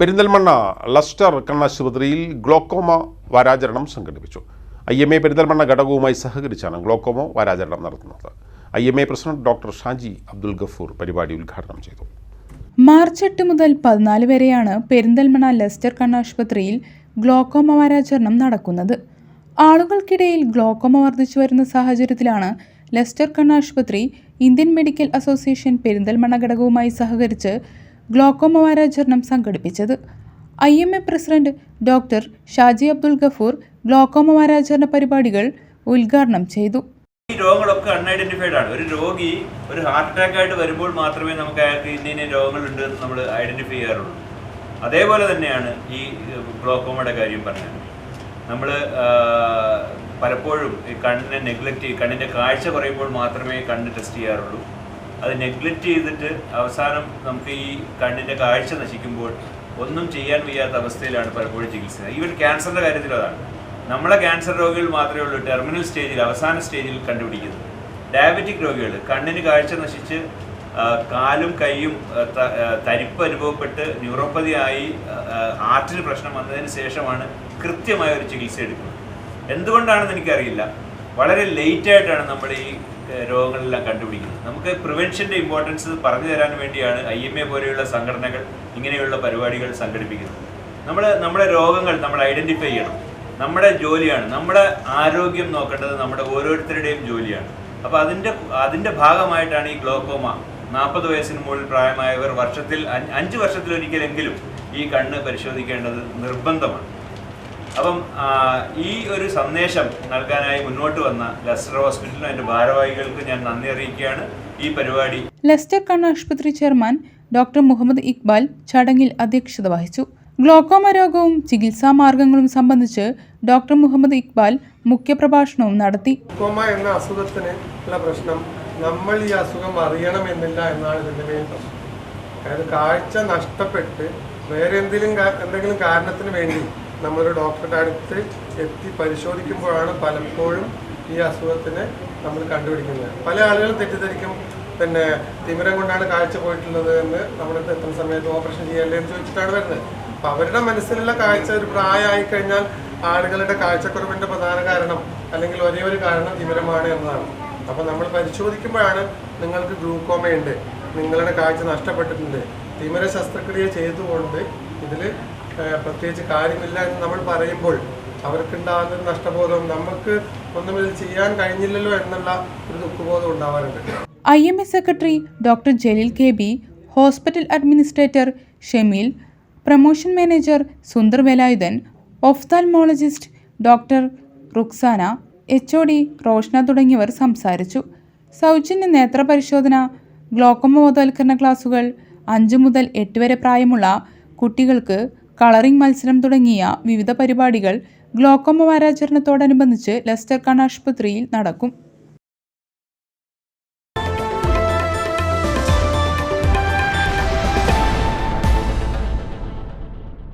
Perinthalmanna Lester കണ്ണാശുപത്രിയിൽ glaucoma വാരാചരണം സംഘടിപ്പിച്ചു. ഐ എം എ പെരിന്തൽമണ്ണ ഘടകവുമായി സഹകരിച്ചാണ് ഗ്ലോക്കോമ വാരാചരണം നടത്തുന്നത്. I M A president doctor Shaji Abdul Gafoor പരിപാടി ഉദ്ഘാടനം ചെയ്തു. മാർച്ച് എട്ട് മുതൽ പതിനാല് വരെയാണ് പെരിന്തൽമണ്ണ ലെസ്റ്റർ കണ്ണാശുപത്രിയിൽ ഗ്ലോക്കോമ വാരാചരണം നടക്കുന്നത്. ആളുകൾക്കിടയിൽ ഗ്ലോക്കോമ വർദ്ധിച്ചു വരുന്ന സാഹചര്യത്തിലാണ് ലെസ്റ്റർ കണ്ണാശുപത്രി ഇന്ത്യൻ മെഡിക്കൽ അസോസിയേഷൻ പെരിന്തൽമണ്ണ ഘടകവുമായി സഹകരിച്ച് ഗ്ലോക്കോമ വാരാചരണം സംഘടിപ്പിച്ചത്. I M A president doctor Shaji Abdul Gafoor glaucoma വാരാചരണ പരിപാടികൾ ഉദ്ഘാടനം ചെയ്തു. ഈ രോഗങ്ങളൊക്കെ അൺഐഡന്റിഫൈഡ് ആണ്. ഒരു രോഗി ഒരു ഹാർട്ട് അറ്റാക്ക് ആയിട്ട് വരുമ്പോൾ മാത്രമേ നമുക്ക് അയാൾക്ക് ഇന്ന രോഗങ്ങളുണ്ട് എന്ന് നമ്മൾ ഐഡന്റിഫൈ ചെയ്യാറുള്ളൂ. അതേപോലെ തന്നെയാണ് ഈ ഗ്ലോക്കോമയുടെ കാര്യം പറഞ്ഞത്. നമ്മൾ പലപ്പോഴും ഈ കണ്ണിനെ നെഗ്ലക്റ്റ് ചെയ്യും കണ്ണിന്റെ കാഴ്ച കുറയുമ്പോൾ മാത്രമേ കണ്ണ് ടെസ്റ്റ് ചെയ്യാറുള്ളൂ. അത് നെഗ്ലക്റ്റ് ചെയ്തിട്ട് അവസാനം നമുക്ക് ഈ കണ്ണിന്റെ കാഴ്ച നശിക്കുമ്പോൾ ഒന്നും ചെയ്യാൻ വയ്യാത്ത അവസ്ഥയിലാണ് പലപ്പോഴും ചികിത്സ ഈവൻ ക്യാൻസറിന്റെ കാര്യത്തിൽ അതാണ്. നമ്മളെ ക്യാൻസർ രോഗികൾ മാത്രമേ ഉള്ളൂ ടെർമിനൽ സ്റ്റേജിൽ അവസാന സ്റ്റേജിൽ കണ്ടുപിടിക്കുന്നത്. ഡയബറ്റിക് രോഗികൾ കണ്ണിന് കാഴ്ച നശിച്ച് കാലും കൈയും തരിപ്പ് അനുഭവപ്പെട്ട് ന്യൂറോപ്പതി ആയി ഹാർട്ടിന് പ്രശ്നം വന്നതിന് ശേഷമാണ് കൃത്യമായ ഒരു ചികിത്സ എടുക്കുന്നത്. എന്തുകൊണ്ടാണെന്ന് എനിക്കറിയില്ല. വളരെ ലേറ്റായിട്ടാണ് നമ്മൾ ഈ രോഗങ്ങളെല്ലാം കണ്ടുപിടിക്കുന്നത്. നമുക്ക് പ്രിവെൻഷന്റെ ഇമ്പോർട്ടൻസ് പറഞ്ഞു തരാൻ വേണ്ടിയാണ് ഐ എം എ പോലെയുള്ള സംഘടനകൾ ഇങ്ങനെയുള്ള പരിപാടികൾ സംഘടിപ്പിക്കുന്നത്. നമ്മൾ നമ്മുടെ രോഗങ്ങൾ നമ്മൾ ഐഡന്റിഫൈ ചെയ്യണം. നമ്മുടെ ജോലിയാണ്. നമ്മുടെ ആരോഗ്യം നോക്കേണ്ടത് നമ്മുടെ ഓരോരുത്തരുടെയും ജോലിയാണ്. അപ്പോൾ അതിന്റെ അതിന്റെ ഭാഗമായിട്ടാണ് ഈ ഗ്ലോക്കോമ നാൽപ്പത് വയസ്സിന് മുകളിൽ പ്രായമായവർ വർഷത്തിൽ അഞ്ച് വർഷത്തിലൊരിക്കലെങ്കിലും ഈ കണ്ണ് പരിശോധിക്കേണ്ടത് നിർബന്ധമാണ്. അപ്പം ഈ ഒരു സന്ദേശം നൽകാനായി മുന്നോട്ട് വന്ന ലെസ്റ്റർ ഹോസ്പിറ്റലിനും അതിന്റെ ഭാരവാഹികൾക്ക് ഞാൻ നന്ദി അറിയിക്കുകയാണ്. ഈ പരിപാടി ലെസ്റ്റർ കണ്ണാശുപത്രി ചെയർമാൻ ഡോക്ടർ മുഹമ്മദ് ഇക്ബാൽ ചടങ്ങിൽ അധ്യക്ഷത വഹിച്ചു. ഗ്ലോക്കോമ രോഗവും ചികിത്സാ മാർഗങ്ങളും സംബന്ധിച്ച് ഡോക്ടർ മുഹമ്മദ് ഇക്ബാൽ മുഖ്യപ്രഭാഷണവും നടത്തി. ഗ്ലോക്കോമ എന്ന അസുഖത്തിന് ഉള്ള പ്രശ്നം നമ്മൾ ഈ അസുഖം അറിയണം അറിയണമെന്നില്ല എന്നാണ് ഇതിന്റെ മെയിൻ പ്രശ്നം. അതായത് കാഴ്ച നഷ്ടപ്പെട്ട് വേറെ എന്തെങ്കിലും എന്തെങ്കിലും കാരണത്തിന് വേണ്ടി നമ്മളൊരു ഡോക്ടറുടെ അടുത്ത് എത്തി പരിശോധിക്കുമ്പോഴാണ് പലപ്പോഴും ഈ അസുഖത്തിനെ നമ്മൾ കണ്ടുപിടിക്കുന്നത്. പല ആളുകൾ തെറ്റിദ്ധരിക്കും. പിന്നെ തിമിരം കൊണ്ടാണ് കാഴ്ച പോയിട്ടുള്ളത് എന്ന് നമ്മുടെ എത്ര സമയത്ത് ഓപ്പറേഷൻ ചെയ്യല്ലേ എന്ന് ചോദിച്ചിട്ടാണ് വരുന്നത്. അപ്പം അവരുടെ മനസ്സിലുള്ള കാഴ്ച ഒരു പ്രായമായി കഴിഞ്ഞാൽ ആളുകളുടെ കാഴ്ചക്കുറവിന്റെ പ്രധാന കാരണം അല്ലെങ്കിൽ ഒരേ ഒരു കാരണം തിമിരമാണ് എന്നതാണ്. അപ്പോൾ നമ്മൾ പരിശോധിക്കുമ്പോഴാണ് നിങ്ങൾക്ക് ഗ്ലൂക്കോമയുണ്ട്. നിങ്ങളുടെ കാഴ്ച നഷ്ടപ്പെട്ടിട്ടുണ്ട്. തിമിര ശസ്ത്രക്രിയ ചെയ്തുകൊണ്ട് ഇതിൽ പ്രത്യേകിച്ച് കാര്യമില്ല എന്ന് നമ്മൾ പറയുമ്പോൾ അവർക്കുണ്ടാകുന്ന നഷ്ടബോധം നമുക്ക് ഒന്നും ഇതിൽ ചെയ്യാൻ കഴിഞ്ഞില്ലല്ലോ എന്നുള്ള ഒരു ദുഃഖബോധം ഉണ്ടാവാറുണ്ട്. I M A secretary doctor Jaleel K B hospital administrator Shemeel promotion manager Sundar Velayudhan ophthalmologist doctor Ruksana H O D Roshna തുടങ്ങിയവർ സംസാരിച്ചു. സൗജന്യ നേത്ര പരിശോധന ഗ്ലോക്കോമ ബോധവൽക്കരണ ക്ലാസുകൾ അഞ്ച് മുതൽ എട്ട് വരെ പ്രായമുള്ള കുട്ടികൾക്ക് കളറിംഗ് മത്സരം തുടങ്ങിയ വിവിധ പരിപാടികൾ ഗ്ലോക്കോമ വാരാചരണത്തോടനുബന്ധിച്ച് ലെസ്റ്റർ കണ്ണാശുപത്രിയിൽ നടക്കും.